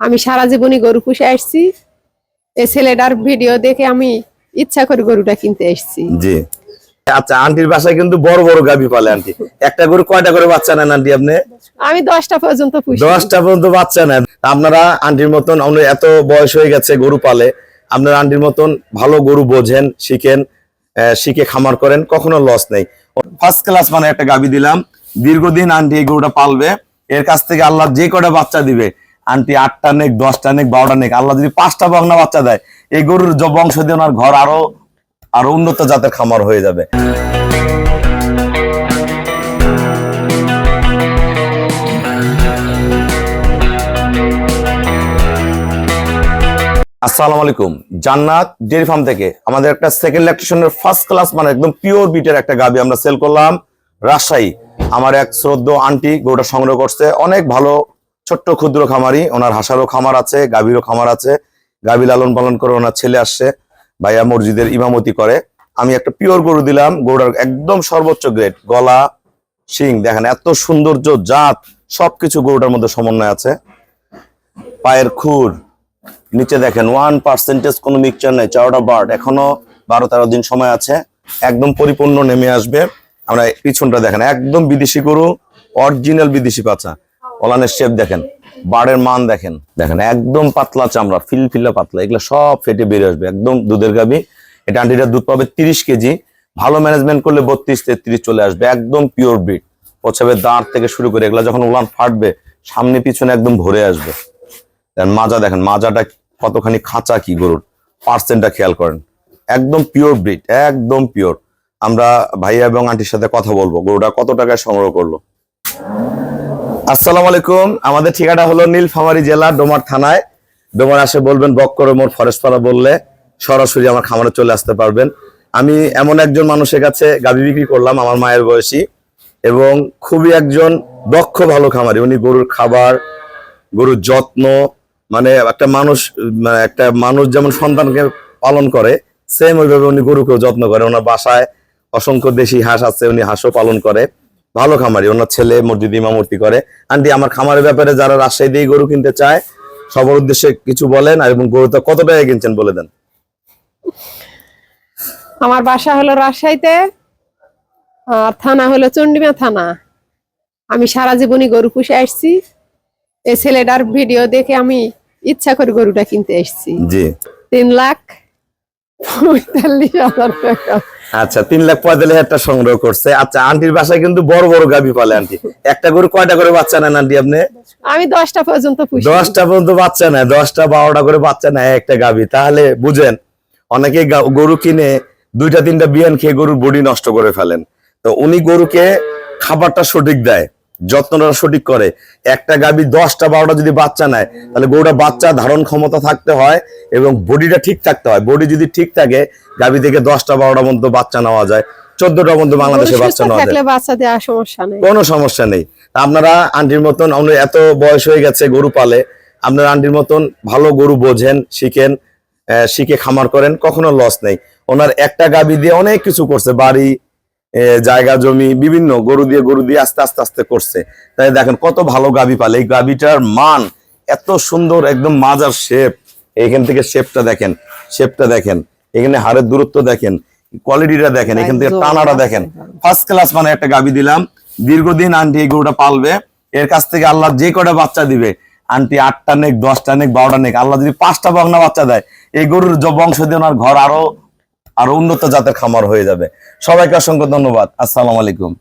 আমি সারা জীবনই গরু পুষে আসছি। এই ছেলেটার ভিডিও দেখে আমি ইচ্ছা করে গরুটা কিনতে এসেছি। জি। আচ্ছা আন্টির বাসায় কিন্তু বড় বড় গাবি পালে আন্টি। একটা গরু কয়টা করে বাচ্চা নেন আন্টি আপনি? আমি দশটা পর্যন্ত পুষি। দশটা পর্যন্ত বাচ্চা নেন। আপনারা আন্টির মতন আমরা এত বয়স হয়ে গেছে গরু পালে আপনারা আন্টির মতন ভালো গরু বোঝেন শিখেন শিখে খামার করেন কখনো লস নেই। ফার্স্ট ক্লাস মানে একটা গাবি দিলাম। দীর্ঘদিন আন্টি এই গরুটা পালবে। এর কাছ থেকে আল্লাহ যে কটা বাচ্চা দিবে আন্টি আটটা নেক, দশটা নেক, বারোটা নেক। আল্লাহ যদি পাঁচটা বগনা বাচ্চা দেয়, এই গরুর বংশ দিয়ে ওনার ঘর আরও আরও উন্নত জাতের খামার হয়ে যাবে। আসসালামু আলাইকুম। জান্নাত ডেয়ারি ফার্ম থেকে আমাদের একটা সেকেন্ড ল্যাকটেশনের ফার্স্ট ক্লাস মানে একদম পিওর বিটের একটা গাবি আমরা সেল করলাম। রাজশাহী। আমার এক শ্রদ্ধ আন্টি গরুটা সংগ্রহ করছে। অনেক ভালো ছোট্ট ক্ষুদ্র খামারি ওনার হাসারও খামার আছে, গাভীরও খামার আছে। গাভী লালন পালন করে ওনার ছেলে আসছে, ভাইয়া মসজিদের ইমামতি করে। আমি একটা পিওর গরু দিলাম, গরুটার একদম সর্বোচ্চ গ্রেড গলা, শিং, দেখেন এত সৌন্দর্য, জাত, সবকিছু গরুটার মধ্যে সমন্বয় আছে। পায়ের খুর, নিচে দেখেন ওয়ান পার্সেন্টেজ কোনো মিক্সচার নেই, চারোটা বার্ড এখনও বারো তেরো দিন সময় আছে, একদম পরিপূর্ণ নেমে আসবে। আমরা পিছনটা দেখেন, একদম বিদেশি গরু অরিজিনাল বিদেশি পাচা ওলানের শেপ দেখেন বার্ডের মান দেখেন দেখেন একদম পাতলা চামড়া ফিলফিলা পাতলা, এগুলো সব ফেটে বেরিয়ে আসবে, একদম দুধের গাবি এটা আন্টিটা দুধ পাবে তিরিশ কেজি, ভালো ম্যানেজমেন্ট করলে বত্রিশ তেত্রিশ চলে আসবে, একদম পিওর ব্রিড পছাবে দাঁড় থেকে শুরু করে এগুলো যখন উলান ফাটবে, সামনে পিছনে একদম ভরে আসবে। মাজা দেখেন, মাজাটা কতখানি খাঁচা কি গরুর পার্সেন্টটা খেয়াল করেন। একদম পিওর ব্রিড একদম পিওর আমরা ভাইয়া এবং আন্টির সাথে কথা বলব, গরুটা কত টাকায় সংগ্রহ করল? আসসালামু আলাইকুম। আমাদের ঠিকানা হলো নীলফামারী জেলা, ডোমার থানায়। ডোমার আসে বলবেন, বক্কর মোর ফরেস্ট পাড়া বললে সরাসরি আমার খামারে চলে আসতে পারবেন। আমি এমন একজন মানুষের কাছে গাভী বিক্রি করলাম, আমার মায়ের বয়সী, এবং খুবই একজন দক্ষ, ভালো খামারি। উনি গরুর খাবার, গরুর যত্ন মানে একটা মানুষ মানে একটা মানুষ যেমন সন্তানকে পালন করে সেম ওইভাবে উনি গরুকেও যত্ন করে। ওনার বাসায় অসংখ্য দেশি হাঁস আছে, উনি হাঁসও পালন করে। ভালো খামারি। ওনার ছেলে মসজিদ ইমামতি করে। আন্টি আমার খামারের ব্যাপারে যারা রাজশাহী দিয়ে গরু কিনতে চায় সবার উদ্দেশ্যে কিছু বলেন আর এবং গরুটা কত টাকা কিনছেন বলে দেন। আমার বাসা হলো রাজশাহীতে আর থানা হলো চন্ডিমা থানা। আমি সারা জীবনই গরু পুষে আসছি। এই ছেলেটার ভিডিও দেখে আমি ইচ্ছা করে গরুটা কিনতে এসেছি। জি। তিন লাখ পঁয়তাল্লিশ হাজার টাকা। আচ্ছা তিন লাখ পঁয়তাল্লিশ হাজার সংগ্রহ করছে। আচ্ছা আন্টির বাসায় কিন্তু বড় বড় গাভি পালে আন্টি। একটা গরু কয়টা করে বাচ্চা নেন আন্টি আপনি? আমি দশটা পর্যন্ত দশটা পর্যন্ত বাচ্চা নেয় দশটা বারোটা করে বাচ্চা নেয় একটা গাভী। তাহলে বুঝেন অনেকে গরু কিনে দুইটা তিনটা বিয়ান খেয়ে গরুর বডি নষ্ট করে ফেলেন। তো উনি গরুকে খাবারটা সঠিক দেয়। যত্নটা সঠিক করে। একটা গাভী দশটা বারোটা যদি বাচ্চা নেয় তাহলে গরুটা বাচ্চা ধারণ ক্ষমতা থাকতে হয় এবং বডিটা ঠিক থাকতে হয়। বডি যদি ঠিক থাকে গাভী থেকে দশটা বারোটা পর্যন্ত বাচ্চা নেওয়া যায়। চোদ্দটা পর্যন্ত বাংলাদেশে বাচ্চা নেওয়া যায়। বাচ্চা দেওয়ার সমস্যা নেই। কোনো সমস্যা নেই। আপনারা আন্টির মতন আমরা এত বয়স হয়ে গেছে গরু পালে আপনারা আন্টির মতন ভালো গরু বোঝেন শিখেন আহ, শিখে খামার করেন কখনো লস নেই। ওনার একটা গাবি দিয়ে অনেক কিছু করছে বাড়ি জায়গা জমি বিভিন্ন গরু দিয়ে গরু দিয়ে আস্তে আস্তে আস্তে করছে। তাই দেখেন কত ভালো গাবি পালে। এই গাবিটার মান এত সুন্দর একদম মাজার শেপ এইখান থেকে শেপটা দেখেন শেপটা দেখেন। এখানে হাড়ের দূরত্ব দেখেন কোয়ালিটিটা দেখেন এখান থেকে টানাটা দেখেন। ফার্স্ট ক্লাস মানে একটা গাবি দিলাম। দীর্ঘদিন আন্টি এই গরুটা পালবে। এর কাছ থেকে আল্লাহ যে কটা বাচ্চা দিবে আন্টি আটটা নেক দশটা নেক বারোটা নেক আল্লাহ যদি পাঁচটা বগনা বাচ্চা দেয় এই গরুর বংশ দিয়ে ওনার ঘর আরও আরও উন্নত জাতের খামার হয়ে যাবে। সবাইকে অসংখ্য ধন্যবাদ। আসসালামু আলাইকুম।